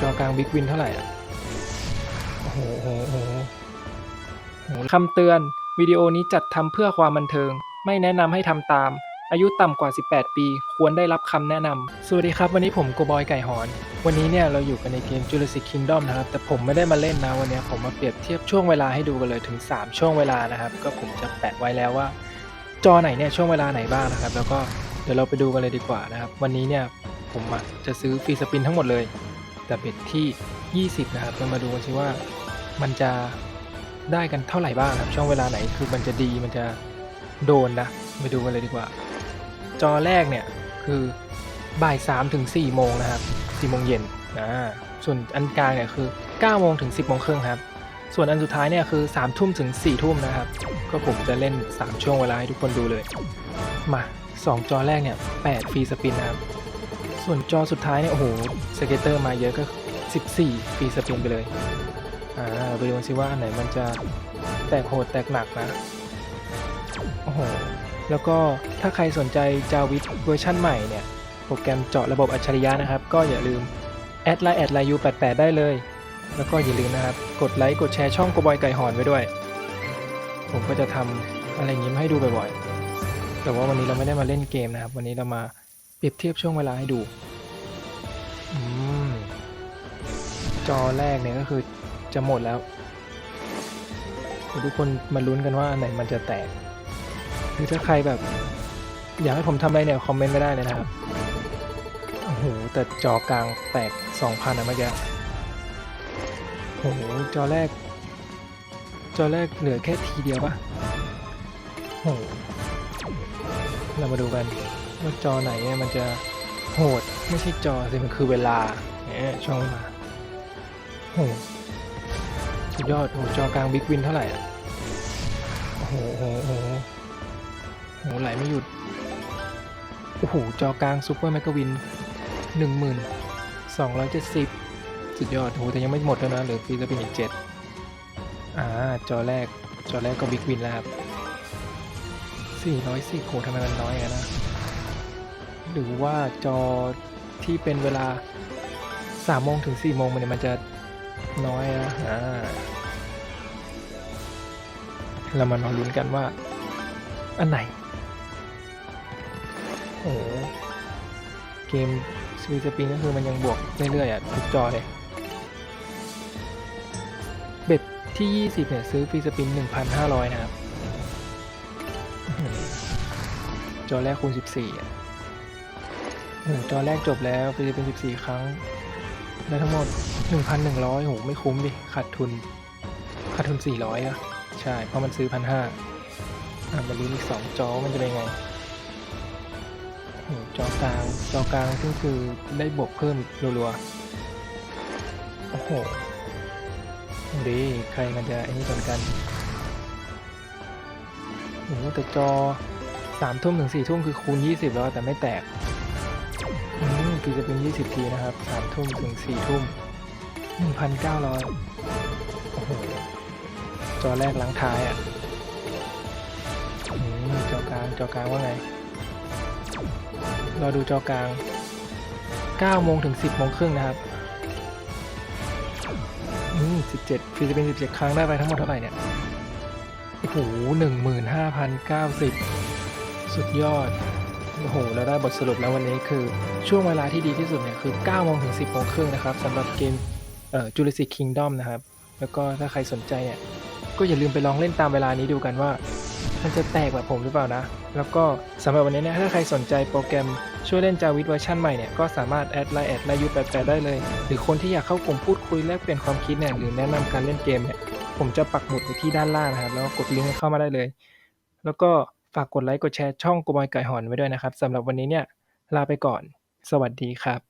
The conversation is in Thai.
จอกลางบิ๊กวินเท่าไหร่อะ โอ้โหโโหโอ้หคำเตือน วิดีโอนี้จัดทำเพื่อความบันเทิง ไม่แนะนำให้ทำตาม อายุต่ำกว่า 18 ปี ควรได้รับคำแนะนำ สวัสดีครับ วันนี้ผมโกบอยไก่หอน วันนี้เนี่ยเราอยู่กันในเกม Jurassic Kingdom นะครับ แต่ผมไม่ได้มาเล่นนะ วันนี้ผมมาเปรียบเทียบช่วงเวลาให้ดูกันเลยถึง 3 ช่วงเวลานะครับ ก็ผมจะแปะไว้แล้วว่า จอไหนเนี่ยช่วงเวลาไหนบ้างนะครับ แล้วก็เดี๋ยวเราไปดูกันเลยดีกว่านะครับ วันนี้เนี่ยผมจะซื้อฟรีสปินทั้งหมดเลย แต่เบ็ดที่ 20 นะครับเรามาดูกันสิว่ามันจะได้กันเท่าไหร่บ้างครับช่วงเวลาไหนคือมันจะดีมันจะโดนนะไปดูกันเลยดีกว่า จอแรกเนี่ยคือบ่าย3ถึง4โมงนะครับ4โมงเย็นอ่าส่วนอันกลางเนี่ยคือ9โมงถึง 10โมงครึ่งครับ ส่วนอันสุดท้ายเนี่ยคือ3ทุ่มถึง4ทุ่มนะครับ ก็ผมจะเล่น 3 ช่วงเวลาให้ทุกคนดูเลย มา 2 จอแรกเนี่ย8ฟรีสปินนะครับ ส่วนจอสุดท้ายเนี่ย โอ้โห สเกตเตอร์มาเยอะก็ 14ฟรีสปินไปเลย อ่าไปดูกันสิว่าอันไหนมันจะแตกโหดแตกหนักนะ โอ้โห แล้วก็ถ้าใครสนใจจาวิทเวอร์ชั่นใหม่เนี่ย โปรแกรมเจาะระบบอัจฉริยะนะครับ ก็อย่าลืมแอดไลน์แอดไลน์ยู88ได้เลย แล้วก็อย่าลืมนะครับ กดไลค์กดแชร์ช่องโกบอยไก่หอนไว้ด้วย ผมก็จะทำอะไรอย่างนี้มาให้ดูบ่อยๆ แต่ว่าวันนี้เราไม่ได้มาเล่นเกมนะครับ วันนี้เรามา เปรียบเทียบช่วงเวลาให้ดูอืมจอแรกเนี่ยก็คือจะหมดแล้วเดี๋ยวทุกคนมาลุ้นกันว่าอันไหนมันจะแตกคือถ้าใครแบบ อยากให้ผมทำอะไรเนี่ยคอมเมนต์ไม่ได้เลยนะครับโอ้โหแต่จอกลางแตกสองพันอะเมื่อกี้โอ้โหจอแรก จอแรกเหลือแค่ทีเดียวปะโอ้โหเรามาดูกัน ว่าจอไหนเนี่ยมันจะโหดไม่ใช่จอสิมันคือเวลาเนี่ยช่วงเวลาโหสุดยอดโหจอกลางบิ๊กวินเท่าไหร่อะโอ้โหโอ้โหโหโหไหลไม่หยุดโอ้โหจอกลางซูเปอร์แมกกาวินหนึ่งหมื่นสองร้อยเจ็ดสิบสุดยอดโหแต่ยังไม่หมดแล้วนะเหลือฟิลิปปินส์อีกเจ็ดอ่าจอแรกจอแรกก็บิ๊กวินแล้วครับสี่ร้อยสิโหทำไมมันน้อยอะนะ หรือว่าจอที่เป็นเวลาสามโมงถึงสี่โมงมันเนี่ยมันจะน้อยนะอ่าเรามารอลุ้นกันว่า อันไหน โอ้โหเกมสวีสปินก็คือมันยังบวกเรื่อยๆอะทุกจอเลยเบ็ดที่ 20เนี่ยซื้อฟรีสปิน 1,500 นะครับ จอแรกคูณ 14อะ โอ้โหจอแรกจบแล้วไปเป็น 14 ครั้ง ได้ทั้งหมด 1,100โหไม่คุ้มดิขาดทุนขาดทุน 400อะใช่ เพราะมันซื้อ 1,500อะมาลุ้นอีก 2 จอมันจะเป็นไงโอ้โหจอกลาง จอกลางซึ่งคือได้บวกเพิ่มรัวๆ โอ้โหดีใครมันจะไอ้นี่กันกันโอ้โหแต่จอสามทุ่มถึงสี่ทุ่มคือคูณยี่สิบแล้วแต่ไม่แตก อืมคือจะเป็นยี่สิบทีนะครับสามทุ่มถึงสี่ทุ่มหนึ่งพันเก้าร้อยโอ้โห จอแรกหลังท้ายอะจอกลาง จอกลางว่าไง เราดูจอกลางเก้าโมงถึงสิบโมงครึ่งนะครับอืมสิบเจ็ดคือจะเป็นสิบเจ็ดครั้งได้ไปทั้งหมดเท่าไหร่เนี่ย โอ้โหหนึ่งหมื่นห้าพันเก้าสิบสุดยอด โอ้โหแล้วได้บทสรุปแล้ววันนี้คือช่วงเวลาที่ดีที่สุดเนี่ยคือ9โมงถึง 10โมงครึ่งนะครับสำหรับเกมเอ่อ Jurassic Kingdom นะครับ แล้วก็ถ้าใครสนใจเนี่ย ก็อย่าลืมไปลองเล่นตามเวลานี้ดูกันว่า มันจะแตกแบบผมหรือเปล่านะ แล้วก็สำหรับวันนี้เนี่ยถ้าใครสนใจโปรแกรมช่วยเล่นจาวิทเวอร์ชันใหม่เนี่ยก็สามารถแอดไลน์แอดไลน์ยูแปดได้เลย หรือคนที่อยากเข้ากลุ่มพูดคุยแลกเปลี่ยนความคิดเนี่ยหรือแนะนำการเล่นเกมเนี่ยผมจะปักหมุดไว้ที่ด้านล่างนะครับแล้วกดลิงก์เข้ามาได้เลย แล้วก็ ฝากกดไลค์กดแชร์ช่องกูบอยไก่หอนไว้ด้วยนะครับสำหรับวันนี้เนี่ยลาไปก่อน สวัสดีครับ